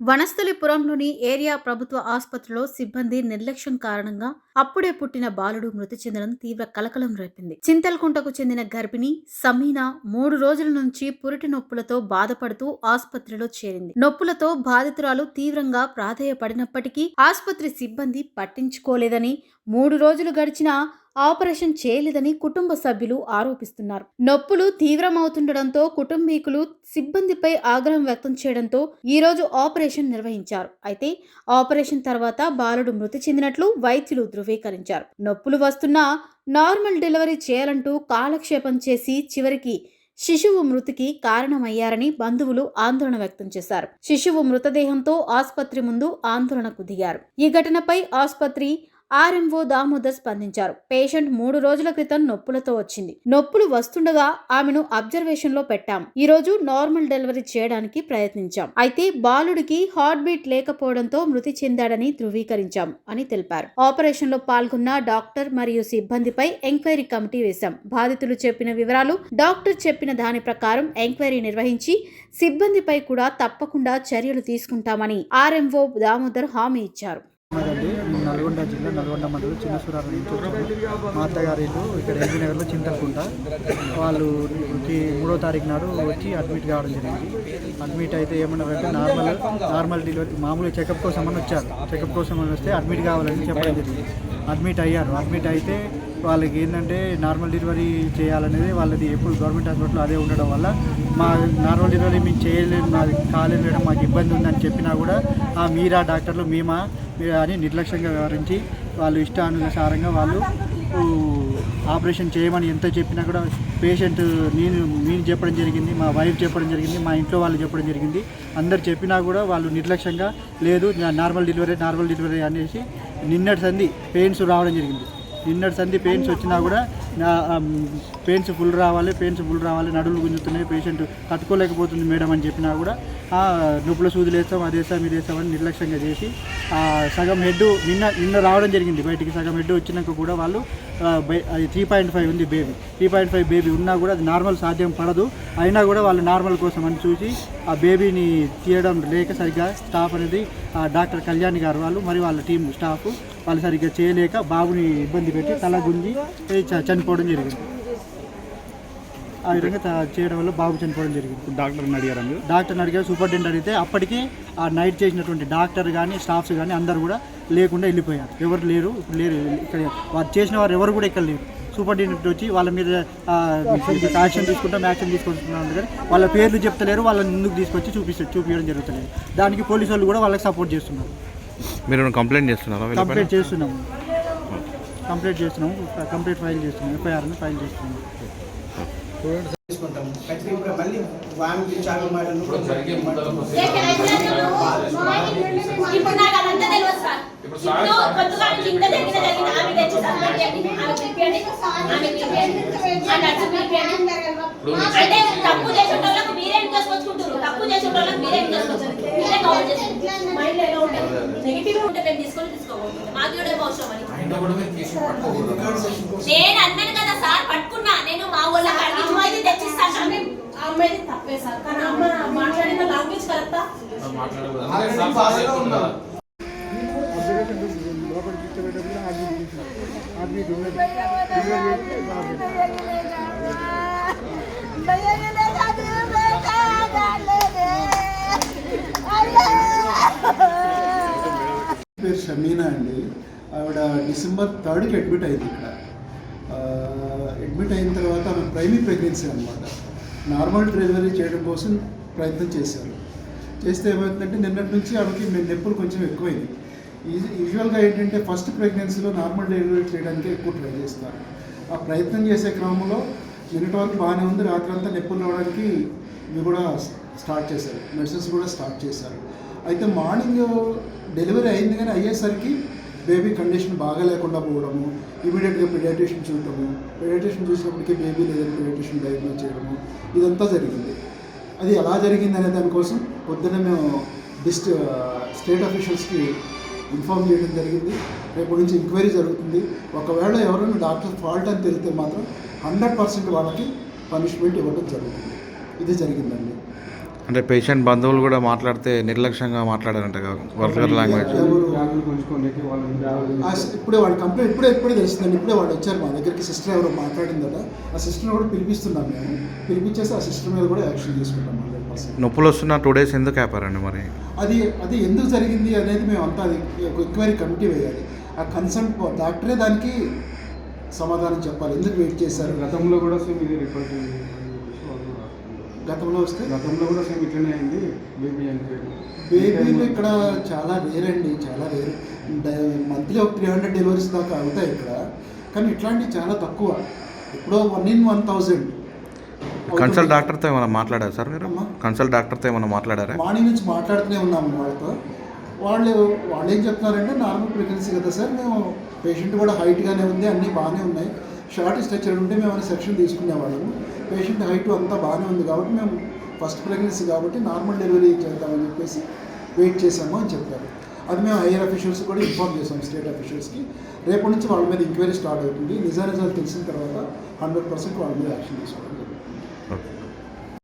వనస్థలిపురంలోని area ప్రభుత్వ ఆసుపత్రిలో సిబ్బంది నిర్లక్ష్యం కారణంగా అప్పుడే పుట్టిన బాలుడు మృతి చెందడం తీవ్ర కలకలం రేపింది. చింతల్కుంటకు చెందిన గర్భిణి సమీనా మూడు రోజుల నుంచి పురిటి నొప్పులతో బాధపడుతూ ఆసుపత్రిలో చేరింది. నొప్పులతో బాధితురాలు తీవ్రంగా ప్రాధేయపడినప్పటికీ ఆసుపత్రి సిబ్బంది పట్టించుకోలేదని మూడు రోజులు గడిచినా ఆపరేషన్ చేయలేదని కుటుంబ సభ్యులు ఆరోపిస్తున్నారు. నొప్పులు తీవ్రమవుతుండటంతో కుటుంబీకులు సిబ్బందిపై ఆగ్రహం వ్యక్తం చేయడంతో ఈ రోజు ఆపరేషన్ నిర్వహించారు. అయితే ఆపరేషన్ తర్వాత బాలుడు మృతి చెందినట్లు వైద్యులు ధృవీకరించారు. నొప్పులు వస్తున్నా నార్మల్ డెలివరీ చేయాలంటూ కాలక్షేపం చేసి చివరికి శిశువు మృతికి కారణమయ్యారని బంధువులు ఆందోళన వ్యక్తం చేశారు. శిశువు మృతదేహంతో ఆసుపత్రి ముందు ఆందోళనకు దిగారు. ఈ ఘటనపై ఆసుపత్రి ఆర్ఎంఓ దామోదర్ స్పందించారు. పేషెంట్ మూడు రోజుల క్రితం నొప్పులతో వచ్చింది. నొప్పులు వస్తుండగా ఆమెను అబ్జర్వేషన్లో పెట్టాం. ఈ రోజు నార్మల్ డెలివరీ చేయడానికి ప్రయత్నించాం. అయితే బాలుడికి హార్ట్ బీట్ లేకపోవడంతో మృతి చెందాడని ధృవీకరించాం అని తెలిపారు. ఆపరేషన్లో పాల్గొన్న డాక్టర్ మరియు సిబ్బందిపై ఎంక్వైరీ కమిటీ వేశాం. బాధితులు చెప్పిన వివరాలు డాక్టర్ చెప్పిన దాని ప్రకారం ఎంక్వైరీ నిర్వహించి సిబ్బందిపై కూడా తప్పకుండా చర్యలు తీసుకుంటామని ఆర్ఎంఓ దామోదర్ హామీ ఇచ్చారు. నల్గొండ జిల్లా నల్గొండ మండలం చిన్న సూరారం నుంచి వచ్చాము మా అత్తగారి ఇల్లు ఇక్కడ ఎంజీ నగర్లో చింతలకుంట. వాళ్ళు మూడో తారీఖు నాడు వచ్చి అడ్మిట్ కావడం జరిగింది. అడ్మిట్ అయితే ఏమన్నారంటే నార్మల్ నార్మల్ డెలివరీ మామూలు చెకప్ కోసం అని వచ్చారు. చెకప్ కోసం అని వస్తే అడ్మిట్ కావాలని చెప్పడం జరిగింది. అడ్మిట్ అయ్యారు. అడ్మిట్ అయితే వాళ్ళకి ఏంటంటే నార్మల్ డెలివరీ చేయాలనేది వాళ్ళది ఎప్పుడు గవర్నమెంట్ హాస్పిటల్లో అదే ఉండడం వల్ల మా నార్మల్ డెలివరీ మేము చేయలేము మాది కాలేదు మేడం మాకు ఇబ్బంది ఉందని చెప్పినా కూడా ఆ మీరా డాక్టర్లు మేమా? అని నిర్లక్ష్యంగా వివరించి వాళ్ళు ఇష్టానుసారంగా వాళ్ళు ఆపరేషన్ చేయమని ఎంత చెప్పినా కూడా పేషెంట్ నేను నేను చెప్పడం జరిగింది మా వైఫ్ చెప్పడం జరిగింది మా ఇంట్లో వాళ్ళు చెప్పడం జరిగింది అందరు చెప్పినా కూడా వాళ్ళు నిర్లక్ష్యంగా లేదు నార్మల్ డెలివరీ నార్మల్ డెలివరీ అనేసి నిన్నటి సంది పెయిన్స్ రావడం జరిగింది. నిన్నటి సంధి పెయిన్స్ వచ్చినా కూడా నా పెయిన్స్ ఫుల్ రావాలి పెయిన్స్ ఫుల్ రావాలి నడులు గుంజుతున్నాయి పేషెంట్ తట్టుకోలేకపోతుంది మేడం అని చెప్పినా కూడా నొప్పుల సూదులు వేస్తాం అది వేస్తాం ఇది వేస్తామని నిర్లక్ష్యంగా చేసి సగం హెడ్ నిన్న నిన్న రావడం జరిగింది బయటికి సగం హెడ్ వచ్చినాక కూడా వాళ్ళు అది త్రీ పాయింట్ ఫైవ్ ఉంది baby three point five baby ఉన్నా కూడా అది నార్మల్ సాధ్యం పడదు అయినా కూడా వాళ్ళు నార్మల్ కోసం అని చూసి ఆ బేబీని తీయడం లేక సరిగ్గా స్టాఫ్ అనేది డాక్టర్ కళ్యాణ్ గారు వాళ్ళు మరి వాళ్ళ టీం స్టాఫ్ వాళ్ళు సరిగ్గా చేయలేక బాబుని ఇబ్బంది పెట్టి తల గుంజి చనిపోవడం జరిగింది. ఆ విధంగా చేయడం వల్ల బాబు చనిపోవడం జరిగింది. డాక్టర్ని అడిగారా మీరు? డాక్టర్ని అడిగారు. సూపరింటెండెంట్ అడిగితే అప్పటికి ఆ నైట్ చేసినటువంటి డాక్టర్ కానీ స్టాఫ్స్ కానీ అందరు కూడా లేకుండా వెళ్ళిపోయారు. ఎవరు లేరు ఇప్పుడు లేరు ఇక్కడ వారు చేసిన వారు ఎవరు కూడా ఇక్కడ లేరు. సూపరింటెండెంట్ వచ్చి వాళ్ళ మీద యాక్షన్ తీసుకుంటాం యాక్షన్ తీసుకుంటున్నాం కానీ వాళ్ళ పేర్లు చెప్తలేరు వాళ్ళని ముందుకు తీసుకొచ్చి చూపిస్తారు చూపించడం జరుగుతలేదు. దానికి పోలీసు వాళ్ళు కూడా వాళ్ళకి సపోర్ట్ చేస్తున్నారు. మీరు కంప్లైంట్ చేస్తున్నారా కంప్లీట్ చేస్తున్నాము. కంప్లీట్ చేస్తున్నాము. కంప్లీట్ ఫైల్ చేస్తున్నాము. ఎఫ్ఐఆర్ని ఫైల్ చేస్తున్నాము తీసుకుంటాము మళ్ళీ వామికి చాలా మాటలు. అంటే తప్పు చేసిన వాళ్ళకు మీరే తీసుకొచ్చుకుంటారు తప్పు చేసిన వాళ్ళకి మీరే ఎందుకు తీసుకొచ్చారు మీరే కవర్ చేస్తారు మైండ్ ఎలా ఉంటుంది నెగిటివ్ ఉంటే మేము తీసుకొని తీసుకోకూడదు మాకు కూడా ఏం అవసరం అని నేను అన్నాను కదా సార్ పట్టుకున్నా. నేను మా తెచ్చిస్తాను తప్పే సార్. కానీ అమ్మ మాట్లాడిన లాంగ్వేజ్ కరెక్టా పేరు షమీనా అండి. ఆవిడ డిసెంబర్ థర్డ్కి అడ్మిట్ అయింది ఇక్కడ. అడ్మిట్ అయిన తర్వాత ఆమె ప్రైమరీ ప్రెగ్నెన్సీ అనమాట నార్మల్ డెలివరీ చేయడం కోసం ప్రయత్నం చేశారు. చేస్తే ఏమవుతుందంటే నిన్నటి నుంచి ఆమెకి మేము నొప్పులు కొంచెం ఎక్కువైంది. యూజువల్గా ఏంటంటే ఫస్ట్ ప్రెగ్నెన్సీలో నార్మల్ డెలివరీ చేయడానికి ఎక్కువ ట్రై చేస్తారు. ఆ ప్రయత్నం చేసే క్రమంలో నిన్నటి వరకు బాగానే ఉంది రాత్రి అంతా నొప్పులు రావడానికి ఇవి కూడా స్టార్ట్ చేశారు. మెడిసిన్స్ కూడా స్టార్ట్ చేశారు. అయితే మార్నింగ్ డెలివరీ అయింది కానీ అయ్యేసరికి బేబీ కండిషన్ బాగా లేకుండా పోవడము ఇమీడియట్గా పిడియాట్రిషియన్ చూడటము పిడియాట్రిషియన్ చూసినప్పటికీ బేబీ లేదని పిడియాట్రిషియన్ డయాగ్నోస్ చేయడము ఇదంతా జరిగింది. అది ఎలా జరిగింది అనే దానికోసం పొద్దున్న మేము డిస్ట్ స్టేట్ అఫీషియల్స్కి ఇన్ఫామ్ చేయడం జరిగింది. రేపటి నుంచి ఎంక్వైరీ జరుగుతుంది. ఒకవేళ ఎవరైనా డాక్టర్ ఫాల్ట్ అని తెలిస్తే మాత్రం హండ్రెడ్ పర్సెంట్ వాళ్ళకి పనిష్మెంట్ ఇవ్వడం జరుగుతుంది. ఇది జరిగిందండి. అంటే పేషెంట్ బంధువులు కూడా మాట్లాడితే నిర్లక్ష్యంగా మాట్లాడారంట వర్కర్ లాంగ్వేజ్. ఎవరు ఆ సి- ఇప్పుడే వాడు కంప్లైంట్ ఇప్పుడే ఇప్పుడే తెలుస్తుందండి ఇప్పుడే వాడు వచ్చారు మా దగ్గరికి. సిస్టర్ ఎవరో మాట్లాడిందట. ఆ సిస్టర్ కూడా పిలిపిస్తున్నాం మేము. పిలిపించేసి ఆ సిస్టర్ మీద కూడా యాక్షన్ తీసుకుంటాం నొప్పులు వస్తున్న టూ డేస్ ఎందుకు ఆపారండి మరి? అది అది ఎందుకు జరిగింది అనేది మేము అంతా అది ఒక ఎంక్వైరీ కమిటీ వేయాలి. ఆ కన్సల్ట్ డాక్టరే దానికి సమాధానం చెప్పాలి. ఎందుకు వెయిట్ చేశారు? గతంలో కూడా సేమ్ ఇది రిపోర్ట్ అయింది అని చెప్పేసి వాళ్ళు రాస్తున్నారు. గతంలో వస్తే? గతంలో కూడా సేమ్ ఇట్లనే అయింది. బేబీ చనిపోయాడు బేబీలు ఇక్కడ చాలా రేర్ అండి చాలా రేర్. మంత్లీ ఒక త్రీ హండ్రెడ్ డెలివరీస్ దాకా అవుతాయి ఇక్కడ. కానీ ఇట్లాంటివి చాలా తక్కువ. ఎప్పుడో one in one thousand consult డాక్టర్తో ఏమైనా మాట్లాడారా సార్ మీరు? అమ్మా. కన్సల్ట్ డాక్టర్తో ఏమైనా మాట్లాడారా? మార్నింగ్ నుంచి మాట్లాడుతూనే ఉన్నాము వాళ్ళతో. వాళ్ళు వాళ్ళు ఏం చెప్తున్నారంటే నార్మల్ ప్రెగ్నెన్సీ కదా సార్ మేము పేషెంట్ కూడా హైట్గానే ఉంది అన్నీ బాగానే ఉన్నాయి. షార్ట్ స్ట్రక్చర్ ఉంటే మేము ఏమైనా సెక్షన్ తీసుకునేవాళ్ళము. పేషెంట్ హైట్ అంతా బాగానే ఉంది కాబట్టి మేము ఫస్ట్ ప్రెగ్నెన్సీ కాబట్టి నార్మల్ డెలివరీ చేద్దామని చెప్పేసి వెయిట్ చేసాము అని చెప్పారు. అది మేము హైయర్ అఫీషియల్స్ కూడా ఇన్ఫార్మ్ చేసాం స్టేట్ అఫీషియల్స్కి. రేపటి నుంచి వాళ్ళ మీద ఎంక్వైరీ స్టార్ట్ అవుతుంది. నిజా నిజాలు తెలిసిన తర్వాత హండ్రెడ్ పర్సెంట్ వాళ్ళ మీద యాక్షన్ తీసుకోవడం జరుగుతుంది. ఓకే.